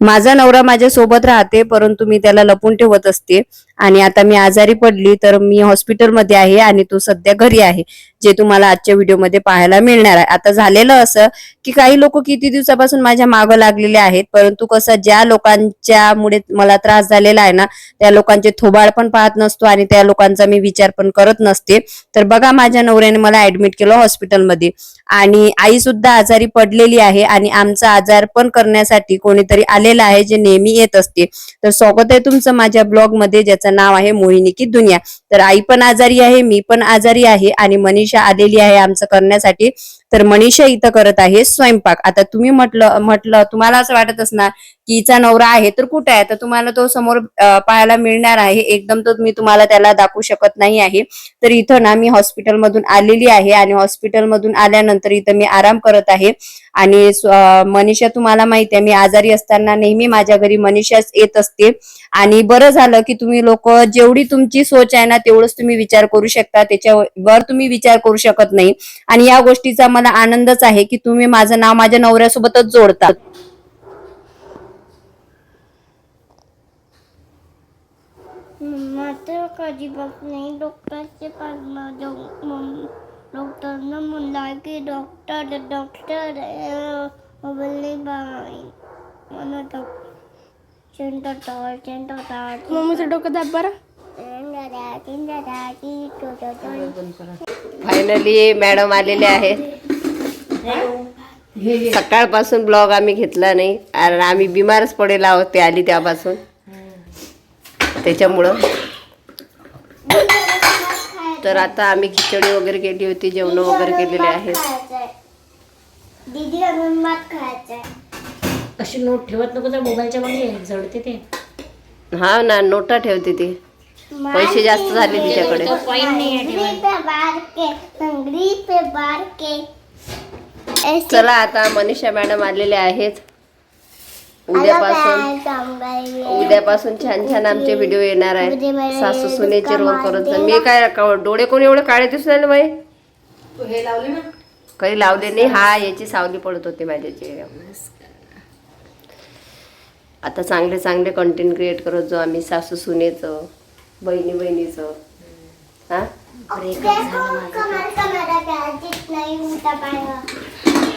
माझा नवरा माझ्या सोबत राहते परंतु मी त्याला लपून ठेवत असते. आणि आता मी आजारी पडली तर मी हॉस्पिटलमध्ये आहे आणि तो सध्या घरी आहे जे तुम्हाला आजच्या व्हिडिओमध्ये पाहायला मिळणार आहे. आता झालेलं असं की काही लोक किती दिवसापासून माझ्या मागं लागलेले आहेत परंतु कसं ज्या लोकांच्या मुळे मला त्रास झालेला आहे ना त्या लोकांचे थोबाळ पण पाहत नसतो आणि त्या लोकांचा मी विचार पण करत नसते. तर बघा माझ्या नवऱ्याने मला ऍडमिट केलं हॉस्पिटलमध्ये आणि आई सुद्धा आजारी पडलेली आहे आणि आमचा आजार पण करण्यासाठी कोणीतरी आलेलं आहे जे नेहमी येत असते. तर स्वागत आहे तुमचं माझ्या ब्लॉगमध्ये ज्याचा त्याचं नाव आहे मोहिनी की दुनिया. तर आई पण आजारी आहे मी पण आजारी आहे आणि मनीषा आलेली आहे आमचं करण्यासाठी. तर मनीषा इथं करत आहे स्वयंपाक. आता तुम्ही म्हटलं म्हटलं तुम्हाला असं वाटत असणार की हिचा नवरा आहे तर कुठे आहे? तर तुम्हाला तो समोर पाहायला मिळणार आहे. एकदम तर मी तुम्हाला त्याला दाखवू शकत नाही आहे. तर इथं ना मी हॉस्पिटल मधून आलेली आहे आणि हॉस्पिटल मधून आल्यानंतर इथं मी आराम करत आहे. आणि मनीषा तुम्हाला माहिती आहे मी आजारी असताना नेहमी माझ्या घरी मनीषाच येत असते. आणि बरं झालं की तुम्ही लोक जेवढी तुमची सोच आहे ना तेवढंच तुम्ही विचार करू शकता. त्याच्यावर तुम्ही विचार करू शकत नाही. आणि या गोष्टीचा मला आनंदच आहे की तुम्ही माझं नाव माझ्या नवऱ्यासोबतच जोडता. मात्र कधी बघ नाही डॉक्टरचे डॉक्टरनं म्हणलं की डॉक्टर डॉक्टर बोलले बाई म्हणत चिंता टाळ चिंता टाळ मम्मीचं डोकं दाब बरं. फायनली मॅडम आलेले आहेत. सकाळपासून ब्लॉग आम्ही घेतला नाही. कारण आम्ही बिमारच पडेल आहोत ते आली त्यापासून त्याच्यामुळं. तर आता आम्ही खिचडी वगैरे केली होती जेवण वगैरे केलेले आहेत. अशी नोट ठेवत नको तर मोबाईलच्या मागे जळते ते. हा ना नोटा ठेवते ती. पैसे जास्त झाले तिच्याकडे. आहे चला आता मनीषा मॅडम आलेले आहेत. उद्यापासून उद्यापासून छान छान आमचे व्हिडिओ येणार आहेत सासू सुनेचे रोल करत. मी काय क- डोळे कोण एवढे काळे दिसू राहिले बाई? काही लावले नाही. हा याची सावली पडत होती माझ्या चेहऱ्यावर. आता चांगले चांगले कंटेंट क्रिएट करत जाऊ आम्ही सासू सुनेचं बहिणी बहिणीचं हा?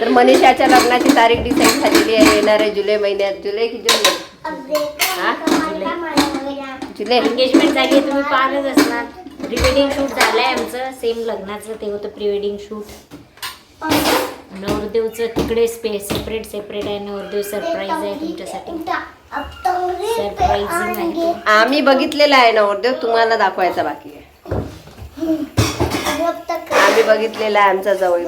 तर मनीषाच्या लग्नाची तारीख डिसाईड झालेली आहे. येणार आहे जुलै महिन्यात. जुलै की जुलै? हा? जुलै. एंगेजमेंट झाली आहे तुम्ही पाहतच असणार. प्री वेडिंग शूट झालंय आमचं. सेम लग्नाचं ते होतं प्री वेडिंग शूट नवरदेवचं तिकडे स्पे सेपरेट सेपरेट आहे. नवरदेव सरप्राईज आहे तुमच्यासाठी. सरप्राईझिंग आहे. ते. आम्ही बघितलेला आहे नवरदेव. तुम्हाला दाखवायचा बाकी आहे. आम्ही बघितलेला आहे आमचा जवळ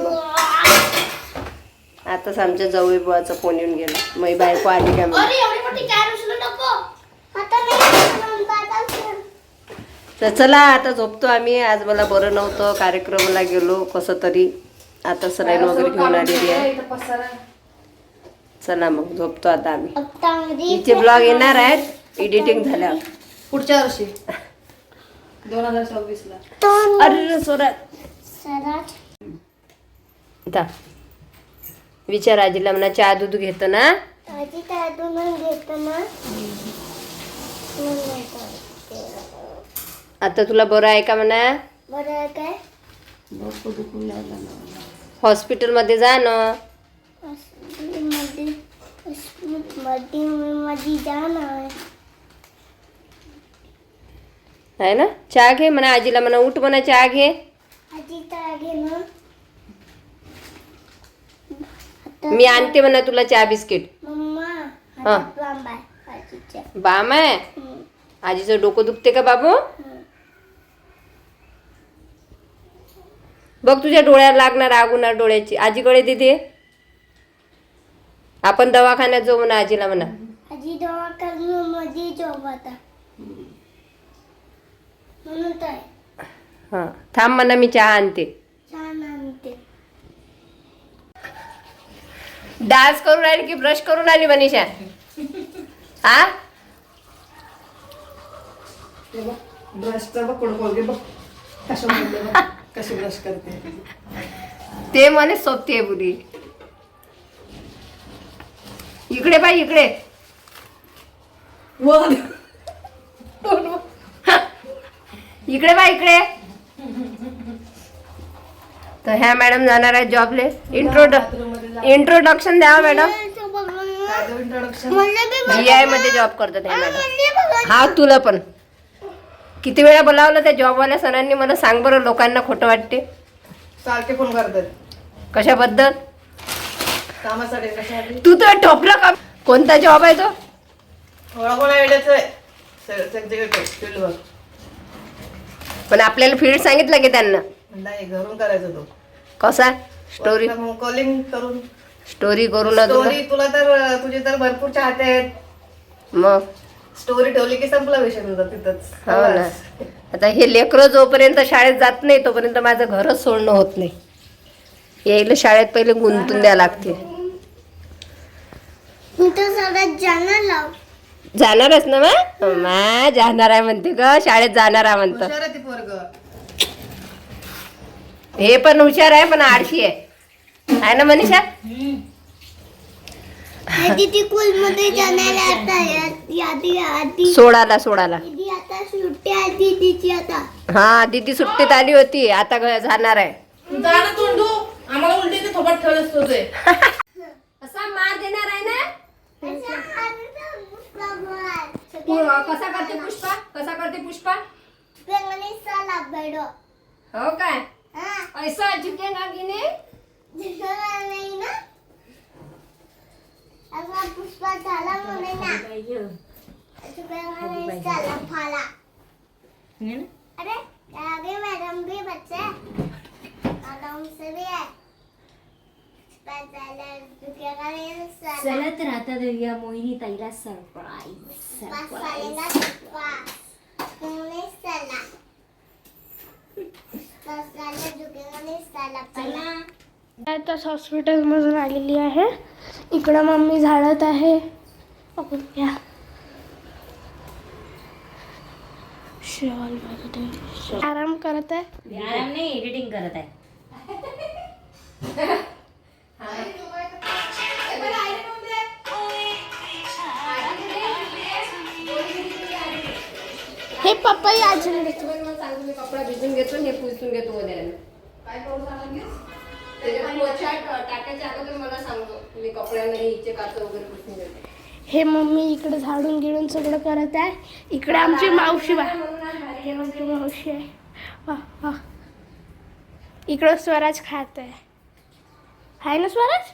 आताच आमच्या जवळ बुवाचा फोन येऊन गेला. मै बायको आली का. तर चला आता झोपतो आम्ही. आज मला बरं नव्हतं कार्यक्रमाला गेलो कसं तरी. आता सलाईन वगैरे घेऊन आलेली आहे. चला मग झोपतो आता आम्ही. हिचे ब्लॉग येणार आहेत. एडिटिंग झाल्यावर. पुढच्या वर्षी. दोन हजार सव्वीस ला अरे आता विचार आजीला म्हणा चहा दूध घेतं ना. आता तुला बरं आहे का म्हणा? बरं काय? हॉस्पिटलमध्ये जा ना. मध्ये मध्ये आहे ना? चहा घे म्हणा आजीला म्हणा उठ म्हणा चहा घे मी आणते म्हणा तुला चहा बिस्किट. हा. बाम आहे. आजीचं डोकं दुखते का बाबू? बघ तुझ्या डोळ्याला लागणार आग होणार डोळ्याची. आजीकडे देते आपण दवाखान्यात जाऊ म्हणा आजीला म्हणा. आजी दवाखान्यात मध्ये जॉब आता. म्हणून तर हा. थांब म्हणा मी चहा आणते. छान आणते. डान्स करून राहिली की ब्रश करून आली मनीषा? हा? ब्रश तर बघ कोण कोण बघ. कशा म्हणले बघ कशी ब्रश करते. ते म्हणे सोबते बुरी. इकडे बाई इकडे. वर. इकडे बा इकडे तर ह्या मॅडम जाणार आहे जॉबले इंट्रोड इंट्रोडक्शन द्या मॅडम जी आयमध्ये जॉब करतात ह्या मॅडम हा तुला पण किती वेळा बोलावलं त्या जॉबवाल्या सरांनी मला सांग बरं लोकांना खोटं वाटते सारखे फोन करतात कशाबद्दल कामासाठी कशासाठी तू तर टोपला का कोणता जॉब आहे तो थोडा कोणा वेळेच आहे पण आपल्याला फील्ड सांगितलं की त्यांना. नाही घरून करायचं तो. कसा? स्टोरी कॉलिंग करून. स्टोरी करून स्टोरी तुला. तर तुझे तर भरपूर चाहते आहेत. मग? स्टोरी ठेवली की संपला विषय तुझा तिथंच. हो ना. आता हे लेकरं जोपर्यंत शाळेत जात नाही तोपर्यंत माझं घरच सोडणं होत नाही. यायला शाळेत पहिले गुंतून द्या लागते मी तर सगळ्यात जाणार लाव जाणारच ना मा मा जाणार आहे म्हणते ग शाळेत जाणार आहे म्हणतं. हे पण हुशार आहे पण आळशी आहे. आहे ना मनीषा? तिची आता हा दीदी सुट्टीत आली होती. आता जाणार आहे. असा मार देणार आहे ना? कसा करते पुष्पा? कसा करते पुष्पा? हो काय? हा. ऐसा झुकेगा की नाही ना पुष्पा झाला म्हणे ना. असं बेंगणी साला फाला अरे आगे मैडम भी बच्चे. मैडम से भी है पहले झुकेगा नहीं साला चलत राहतात मोहिनी ताईला सरप्राईज झुकेगा नहीं साला पहला आताच हॉस्पिटलमधून आलेली आहे इकडं मम्मी झाडत आहे घ्या आराम करत आहे आराम नाही एडिटिंग करत आहे हे पप्पाही अजून मी कपडा भिजून घेतो हे पुसून घेतो उद्या काय करू सांगितलं त्याच्या पोछा टाकायच्या अगोदर मला सांगतो मी कपड्याने हिचे काच वगैरे पुसून घेतो. हे मम्मी इकडे झाडून गिडून सगळं करत आहे. इकडे आमची मावशी बा हे आमची मावशी आहे. वा वा. इकडं स्वराज खात आहे हाय ना स्वराज?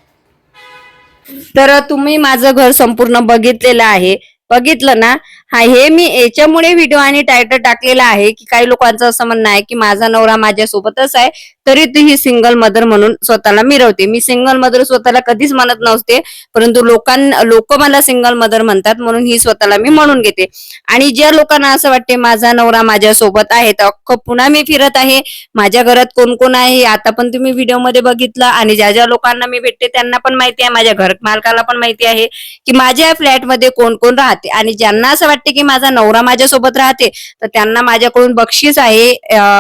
तर तुम्ही माझं घर संपूर्ण बघितलेलं आहे. बघितलं ना? हा हे मी याच्यामुळे व्हिडिओ आणि टायटल टाकलेला आहे की काही लोकांचं असं म्हणणं आहे की माझा नवरा माझ्यासोबतच आहे तरी ती ही सिंगल मदर म्हणून स्वतःला मिरवते. मी सिंगल मदर स्वतःला कधीच म्हणत नव्हते परंतु लोकांना लोक मला सिंगल मदर म्हणतात म्हणून ही स्वतःला मी म्हणून घेते. आणि ज्या लोकांना असं वाटते माझा नवरा माझ्यासोबत आहे तर अख्खं पुन्हा मी फिरत आहे. माझ्या घरात कोण कोण आहे आता पण तुम्ही व्हिडिओमध्ये बघितलं आणि ज्या ज्या लोकांना मी भेटते त्यांना पण माहिती आहे माझ्या घर मालकाला पण माहिती आहे की माझ्या फ्लॅटमध्ये कोण कोण राहते. आणि ज्यांना असं वाटतं की माझा नवरा माझ्यासोबत राहते तर त्यांना माझ्याकडून बक्षीस आहे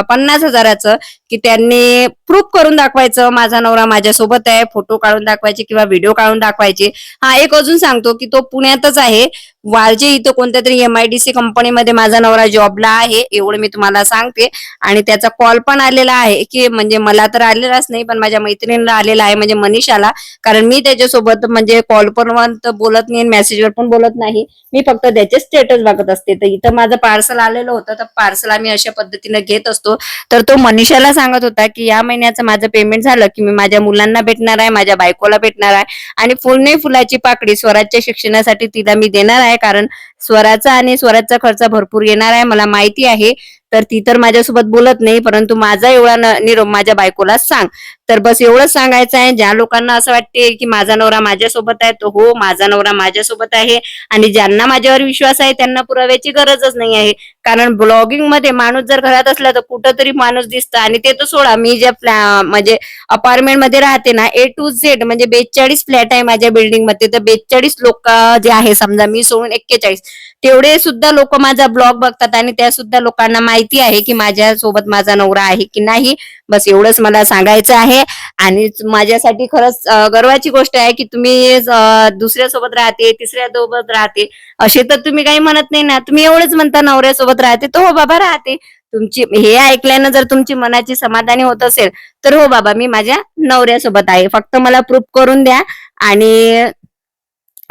पन्नास हजाराचं. की त्यांनी प्रूफ करून दाखवायचं माझा नवरा माझ्यासोबत आहे फोटो काढून दाखवायचे किंवा व्हिडिओ काढून दाखवायचे. हा एक अजून सांगतो की तो पुण्यातच आहे. वालजे इथं कोणत्या तरी एम आय डी सी कंपनीमध्ये माझा नवरा जॉबला आहे एवढं मी तुम्हाला सांगते. आणि त्याचा कॉल पण आलेला आहे की म्हणजे मला तर आलेलाच नाही पण माझ्या मैत्रिणीला आलेला आहे म्हणजे मनीषाला. कारण मी त्याच्यासोबत म्हणजे कॉल पण बोलत नाही मेसेजवर पण बोलत नाही. मी फक्त त्याचे स्टेटस बघत असते. तर इथं माझं पार्सल आलेलं होतं तर पार्सल आम्ही अशा पद्धतीने घेत असतो. तर तो मनीषाला सांगत होता की या महिन्याचं माझं पेमेंट झालं की मी माझ्या मुलांना भेटणार आहे माझ्या बायकोला भेटणार आहे आणि फुलने फुलाची पाकडी स्वराजच्या शिक्षणासाठी तिला मी देणार आहे कारण स्वराचा आणि स्वराजचा खर्च भरपूर येणार आहे. मला माहिती आहे. तर ती तर माझ्यासोबत बोलत नाही परंतु माझा एवढा न- निरोप माझ्या बायकोला सांग. तर बस एवढंच सांगायचं आहे. ज्या लोकांना असं वाटते की माझा नवरा माझ्यासोबत आहे तो हो माझा नवरा माझ्यासोबत आहे. आणि ज्यांना माझ्यावर विश्वास आहे त्यांना पुराव्याची गरजच नाही आहे. कारण ब्लॉगिंगमध्ये माणूस जर घरात असला तर कुठंतरी माणूस दिसतं. आणि ते तर सोडा मी ज्या फ्लॅ म्हणजे अपार्टमेंटमध्ये राहते ना ए टू झेड म्हणजे बेचाळीस फ्लॅट आहे माझ्या बिल्डिंगमध्ये तर बेचाळीस लोक जे आहे समजा मी सोडून एक्केचाळीस तेवढे सुद्धा लोक माझा ब्लॉग बघतात आणि त्या सुद्धा लोकांना माहिती आहे की माझ्या सोबत माझा नवरा आहे की नाही. बस एवढंच मला सांगायचं आहे. आणि माझ्यासाठी खरंच गर्वाची गोष्ट आहे की तुम्ही दुसऱ्यासोबत राहते तिसऱ्या सोबत राहते असे तर तुम्ही काही म्हणत नाही ना. तुम्ही एवढंच म्हणता नवऱ्यासोबत राहते तो हो बाबा राहते. तुमची हे ऐकल्यानं जर तुमची मनाची समाधानी होत असेल तर हो बाबा मी माझ्या नवऱ्यासोबत आहे. फक्त मला प्रूफ करून द्या. आणि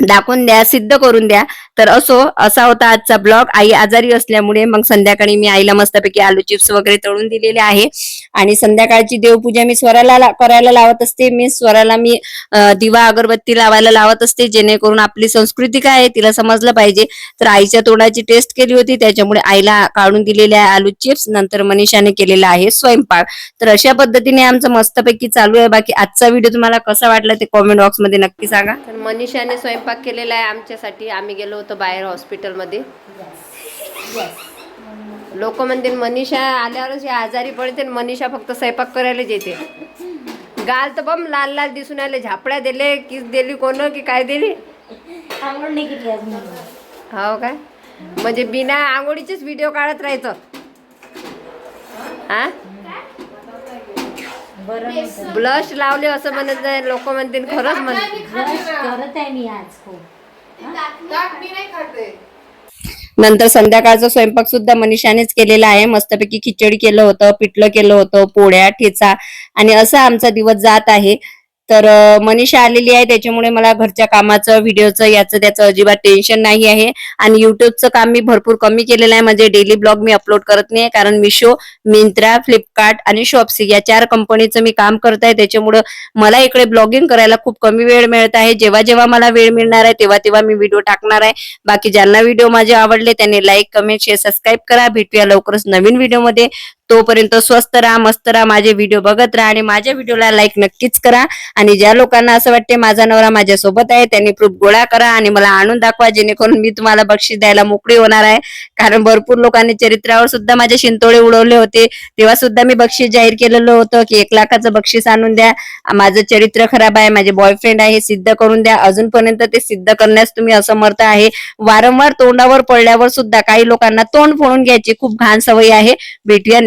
दाखवून द्या सिद्ध करून द्या. तर असो असा होता आजचा ब्लॉग. आई आजारी असल्यामुळे मग संध्याकाळी मी आईला मस्तपैकी आलू चिप्स वगैरे तळून दिलेले आहे. आणि संध्याकाळची देवपूजा मी स्वराला ला- करायला लावत असते. मी स्वराला मी दिवा अगरबत्ती लावायला लावत असते. जेणेकरून आपली संस्कृती काय आहे तिला समजलं पाहिजे. तर आईच्या तोंडाची टेस्ट केली होती. त्याच्यामुळे आईला काढून दिलेले आहे आलू चिप्स. नंतर मनीषाने केलेला आहे स्वयंपाक. तर अशा पद्धतीने आमचं मस्तपैकी चालू आहे. बाकी आजचा व्हिडिओ तुम्हाला कसा वाटला ते कॉमेंट बॉक्समध्ये नक्की सांगा. तर मनीषाने स्वयंपाक केलेला आहे आमच्यासाठी. आम्ही गेलो होतो बाहेर हॉस्पिटलमध्ये. लोक म्हणते मनीषा आल्यावरच आजारी पडते मनीषा फक्त स्वयंपाक करायलाच येते गाल तर बम लाल लाल दिसून आले. झापड्या दिले किस दिली कोण की काय दिली? हो काय म्हणजे बिना आंघोळीचेच व्हिडिओ काढत राहायचं. हा? बरं. ब्लश लावले असं म्हणत लोक म्हणतील खरंच म्हणते ब्रश करत आहे मी आज खूप. नंतर संध्याकाळचा स्वयंपाक सुद्धा मनीषानेच केलेला आहे. मस्तपैकी खिचडी केलं होतं पिठलं केलं होतं पोळ्या ठेचा. आणि असा आमचा दिवस जात आहे. तर मनीषा आलेली आहे. त्याच्यामुळे मला घरच्या कामाचं व्हिडिओचं याचं त्याचं अजिबात टेन्शन नाही आहे. आणि युट्यूबचं काम मी भरपूर कमी केलेलं आहे. म्हणजे डेली ब्लॉग मी अपलोड करत नाही कारण मिशो मिंत्रा फ्लिपकार्ट आणि शॉप्सी या चार कंपनीचं मी काम करत आहे. त्याच्यामुळं मला इकडे ब्लॉगिंग करायला खूप कमी वेळ मिळत आहे. जेव्हा जेव्हा मला वेळ मिळणार आहे तेव्हा तेव्हा मी व्हिडिओ टाकणार आहे. बाकी ज्यांना व्हिडिओ माझे आवडले त्यांनी लाईक कमेंट शेअर सबस्क्राईब करा. भेटूया लवकरच नवीन व्हिडिओमध्ये. तोपर्यंत स्वस्त राहा मस्त राहा माझे व्हिडिओ बघत राहा आणि माझ्या व्हिडिओला लाईक नक्कीच करा. आणि ज्या लोकांना असं वाटते माझा नवरा माझ्या सोबत आहे त्यांनी प्रूफ गोळा करा आणि मला आणून दाखवा जेणेकरून मी तुम्हाला बक्षीस द्यायला मोकळी होणार आहे. कारण भरपूर लोकांनी चरित्रावर सुद्धा माझे शिंतोळे उडवले होते. तेव्हा सुद्धा मी बक्षीस जाहीर केलेलं होतं की एक लाखाचं बक्षीस आणून द्या. माझं चरित्र खराब आहे माझे बॉयफ्रेंड आहे हे सिद्ध करून द्या. अजूनपर्यंत ते सिद्ध करण्यास तुम्ही असमर्थ आहे. वारंवार तोंडावर पडल्यावर सुद्धा काही लोकांना तोंड फोडून घ्यायची खूप घाण सवय आहे. भेटूया